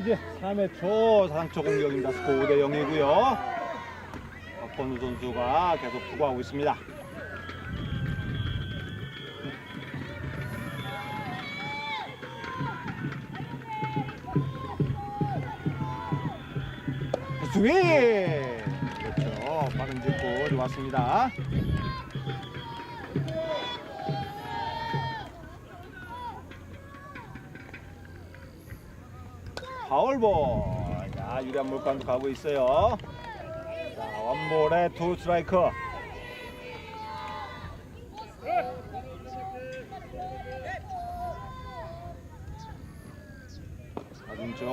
이제 3회 초 사상초 공격입니다. 스코어 5대 0이고요. 박건우 선수가 계속 투구하고 있습니다. 스윙! 그렇죠. 빠른 직구 좋았습니다. 파울볼. 자, 유리한 물감도 가고 있어요. 자, 원볼에 투 스트라이크. 맞은쪽.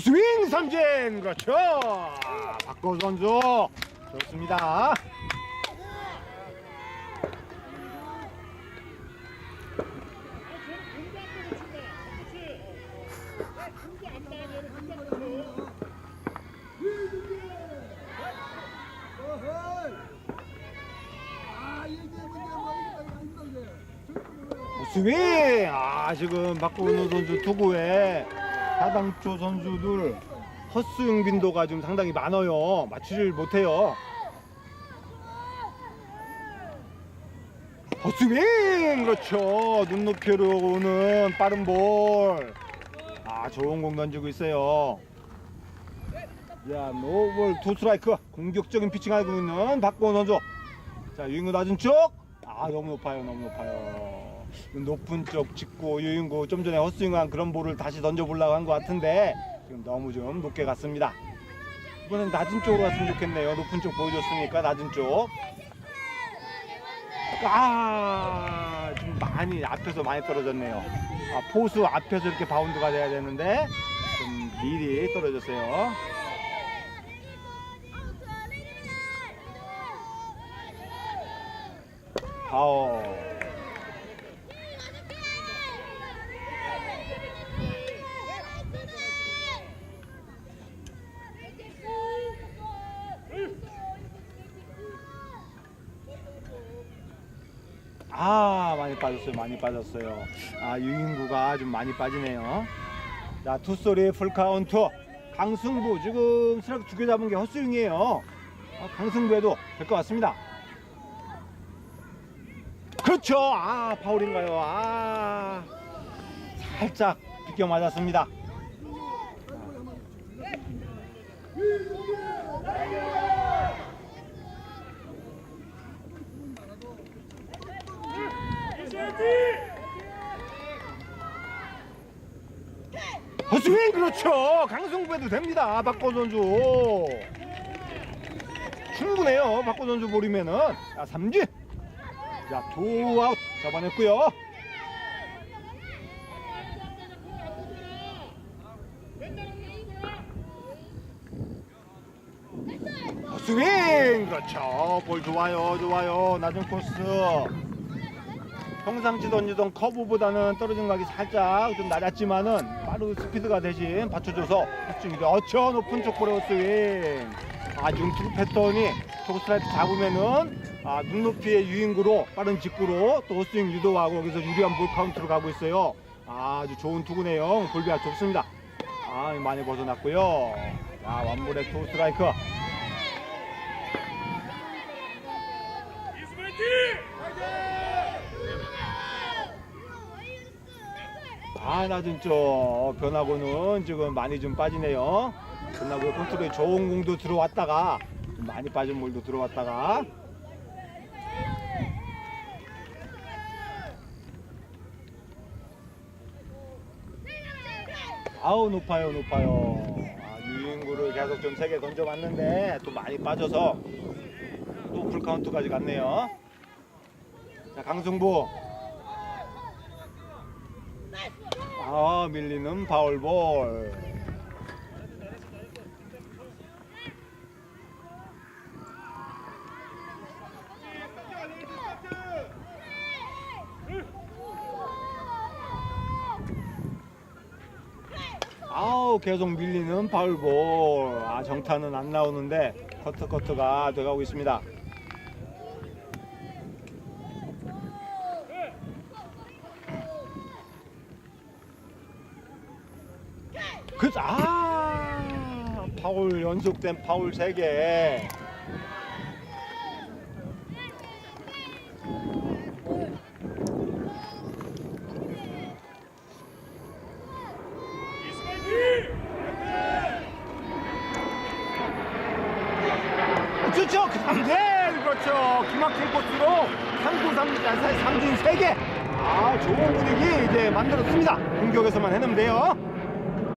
스윙 삼진 그렇죠. 박고 선수 좋습니다. 스윙 아 지금 박건우 선수 투구에 하당초 선수들 헛스윙 빈도가 지금 상당히 많아요. 맞추질 못해요. 헛스윙 그렇죠. 눈높이로 오는 빠른 볼 아 좋은 공 던지고 있어요. 자 노볼 투 스트라이크. 공격적인 피칭하고 있는 박건우 선수. 자 유인구 낮은 쪽 아 너무 높아요 너무 높아요 높은 쪽 짚고 유인구 좀 전에 헛스윙한 그런 볼을 다시 던져보려고 한 것 같은데 지금 너무 좀 높게 갔습니다 이번엔 낮은 쪽으로 갔으면 좋겠네요 높은 쪽 보여줬으니까 낮은 쪽 아, 좀 많이 앞에서 많이 떨어졌네요. 아, 포수 앞에서 이렇게 바운드가 돼야 되는데 좀 미리 떨어졌어요. 파워. 아, 많이 빠졌어요. 많이 빠졌어요. 아, 유인구가 좀 많이 빠지네요. 자, 투소리 풀카운트. 강승부 지금 스트라이크 두개 잡은 게 헛스윙이에요. 아, 강승부에도 될 것 같습니다. 그렇죠. 아, 파울인가요? 아, 살짝 비껴 맞았습니다. 헛 스윙 그렇죠. 강승부에도 됩니다. 박건 선수. 충분해요. 박건 선수 볼이면은. 자, 삼진. 자, 투아웃 잡아냈고요. 스윙 그렇죠 볼 좋아요 좋아요 낮은 코스 평상시 던지던 커브보다는 떨어진 각이 살짝 좀 낮았지만은 빠른 스피드가 대신 받쳐줘서 헛스윙이 어쳐 높은 쪽 볼의 헛스윙. 아 지금 투 패턴이 초구 스트라이크 잡으면은 아 눈높이의 유인구로 빠른 직구로 또 헛스윙 유도하고 여기서 유리한 볼 카운트로 가고 있어요. 아, 아주 좋은 투구네요. 볼비아 좋습니다. 아 많이 벗어났고요. 자 완물의 투 스트라이크 아 낮은 쪽 변화고는 지금 많이 좀 빠지네요. 변화고 컨트롤에 좋은 공도 들어왔다가 좀 많이 빠진 볼도 들어왔다가. 아우 높아요 높아요. 아, 유인구를 계속 좀 세게 던져봤는데 또 많이 빠져서 또 풀카운트까지 갔네요. 자 강승부 아 밀리는 파울볼. 아우 어 계속 밀리는 파울볼. 아 정타는 안 나오는데 커트 커트가 돼가고 있습니다 그 아 파울 연속된 파울 3개. 그렇죠. 그다음에 그렇죠. 기막힌 코스로 상구 삼 삼진 3개. 아 좋은 분위기 이제 만들었습니다. 공격에서만 해내면 돼요